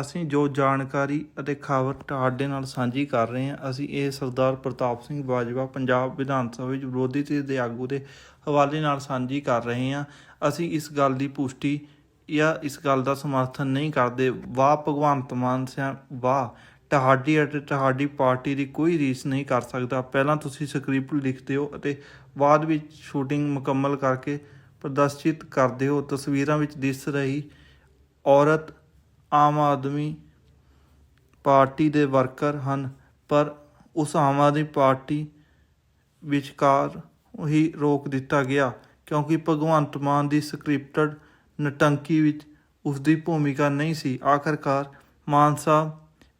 ਅਸੀਂ ਜੋ ਜਾਣਕਾਰੀ ਅਤੇ ਖਬਰ ਤੁਹਾਡੇ ਨਾਲ ਸਾਂਝੀ ਕਰ ਰਹੇ ਹਾਂ, ਅਸੀਂ ਇਹ ਸਰਦਾਰ ਪ੍ਰਤਾਪ ਸਿੰਘ ਬਾਜਵਾ ਪੰਜਾਬ ਵਿਧਾਨ ਸਭਾ ਵਿੱਚ ਵਿਰੋਧੀ ਧਿਰ ਦੇ ਆਗੂ ਦੇ ਹਵਾਲੇ ਨਾਲ ਸਾਂਝੀ ਕਰ ਰਹੇ ਹਾਂ। ਅਸੀਂ ਇਸ ਗੱਲ ਦੀ ਪੁਸ਼ਟੀ ਜਾਂ ਇਸ ਗੱਲ ਦਾ ਸਮਰਥਨ ਨਹੀਂ ਕਰਦੇ। ਵਾਹ, ਭਗਵੰਤ ਮਾਨ ਸਿਆ, ਵਾਹ। ਤੁਹਾਡੀ ਅਤੇ ਤੁਹਾਡੀ ਪਾਰਟੀ ਦੀ ਕੋਈ ਰੀਸ ਨਹੀਂ ਕਰ ਸਕਦਾ। ਪਹਿਲਾਂ ਤੁਸੀਂ ਸਕ੍ਰਿਪਟ ਲਿਖਦੇ ਹੋ ਅਤੇ ਬਾਅਦ ਵਿੱਚ ਸ਼ੂਟਿੰਗ ਮੁਕੰਮਲ ਕਰਕੇ ਪ੍ਰਦਰਸ਼ਿਤ ਕਰਦੇ ਹੋ। ਤਸਵੀਰਾਂ ਵਿੱਚ ਦਿਸ ਰਹੀ ਔਰਤ ਆਮ ਆਦਮੀ ਪਾਰਟੀ ਦੇ ਵਰਕਰ ਹਨ, ਪਰ ਉਸ ਆਮ ਆਦਮੀ ਪਾਰਟੀ ਵਿਚਕਾਰ ਹੀ ਰੋਕ ਦਿੱਤਾ ਗਿਆ, ਕਿਉਂਕਿ ਭਗਵੰਤ ਮਾਨ ਦੀ ਸਕ੍ਰਿਪਟਡ ਨਟੰਕੀ ਵਿੱਚ ਉਸ ਦੀ ਭੂਮਿਕਾ ਨਹੀਂ ਸੀ। ਆਖਰਕਾਰ ਮਾਨ ਸਾਹਿਬ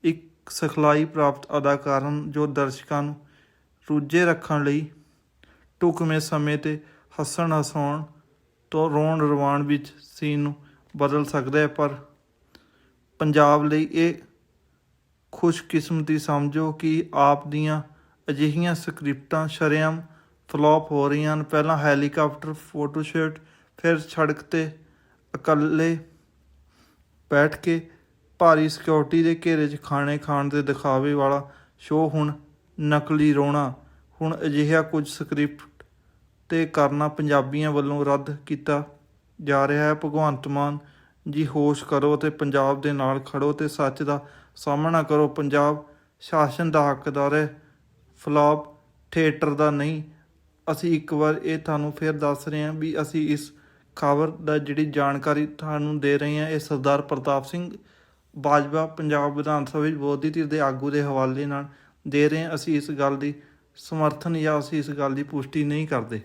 ਇੱਕ ਸਿਖਲਾਈ ਪ੍ਰਾਪਤ ਅਦਾਕਾਰ ਹਨ ਜੋ ਦਰਸ਼ਕਾਂ ਨੂੰ ਰੁੱਝੇ ਰੱਖਣ ਲਈ ਢੁਕਵੇਂ ਸਮੇਂ ਤੇ ਹੱਸਣ ਹਸਾਉਣ ਤੋਂ ਰੋਣ ਰਵਾਣ ਵਿੱਚ ਸੀਨ ਨੂੰ ਬਦਲ ਸਕਦਾ ਹੈ, ਪਰ ਪੰਜਾਬ ਲਈ ਇਹ ਖੁਸ਼ਕਿਸਮਤੀ ਸਮਝੋ ਕਿ ਆਪ ਦੀਆਂ ਅਜਿਹੀਆਂ ਸਕ੍ਰਿਪਟਾਂ ਸ਼ਰੇਆਮ ਫਲॉप ਹੋ ਰਹੀਆਂ ਹਨ। ਪਹਿਲਾਂ ਹੈਲੀਕਾਪਟਰ ਫੋਟੋ ਸ਼ੂਟ ਫਿਰ ਸੜਕ ਤੇ ਇਕੱਲੇ ਬੈਠ ਕੇ ਭਾਰੀ ਸਿਕਿਉਰਿਟੀ ਦੇ ਘੇਰੇ 'ਚ ਖਾਣੇ ਖਾਣ ਦੇ ਦਿਖਾਵੇ ਵਾਲਾ ਸ਼ੋਅ ਹੁਣ ਨਕਲੀ ਰੋਣਾ। ਹੁਣ ਅਜਿਹਾ ਕੁਝ ਸਕ੍ਰਿਪਟ ਤੇ ਕਰਨਾ ਪੰਜਾਬੀਆਂ ਵੱਲੋਂ ਰੱਦ ਕੀਤਾ ਜਾ ਰਿਹਾ ਹੈ। ਭਗਵੰਤ ਮਾਨ ਜੀ ਹੋਸ਼ ਕਰੋ ਤੇ ਪੰਜਾਬ ਦੇ ਨਾਲ ਖੜੋ ਤੇ ਸੱਚ ਦਾ ਸਾਹਮਣਾ ਕਰੋ। ਪੰਜਾਬ ਸ਼ਾਸਨ ਦਾ ਹੱਕਦਾਰ ਹੈ। ਫਲॉप ਥੀਏਟਰ ਦਾ ਨਹੀਂ, ਅਸੀਂ ਇੱਕ ਵਾਰ ਇਹ ਤੁਹਾਨੂੰ ਫਿਰ ਦੱਸ ਰਹੇ ਹਾਂ ਵੀ ਅਸੀਂ ਇਸ ਖਬਰ ਦਾ ਜਿਹੜੀ ਜਾਣਕਾਰੀ ਤੁਹਾਨੂੰ ਦੇ ਰਹੇ ਹਾਂ, ਇਹ ਸਰਦਾਰ ਪ੍ਰਤਾਪ ਸਿੰਘ ਬਾਜਵਾ ਪੰਜਾਬ ਵਿਧਾਨ ਸਭਾ ਵਿੱਚ ਵਿਰੋਧੀ ਧਿਰ ਦੇ ਆਗੂ ਦੇ ਹਵਾਲੇ ਨਾਲ ਦੇ ਰਹੇ ਹਾਂ। ਅਸੀਂ ਇਸ ਗੱਲ ਦੀ ਸਮਰਥਨ ਜਾਂ ਅਸੀਂ ਇਸ ਗੱਲ ਦੀ ਪੁਸ਼ਟੀ ਨਹੀਂ ਕਰਦੇ।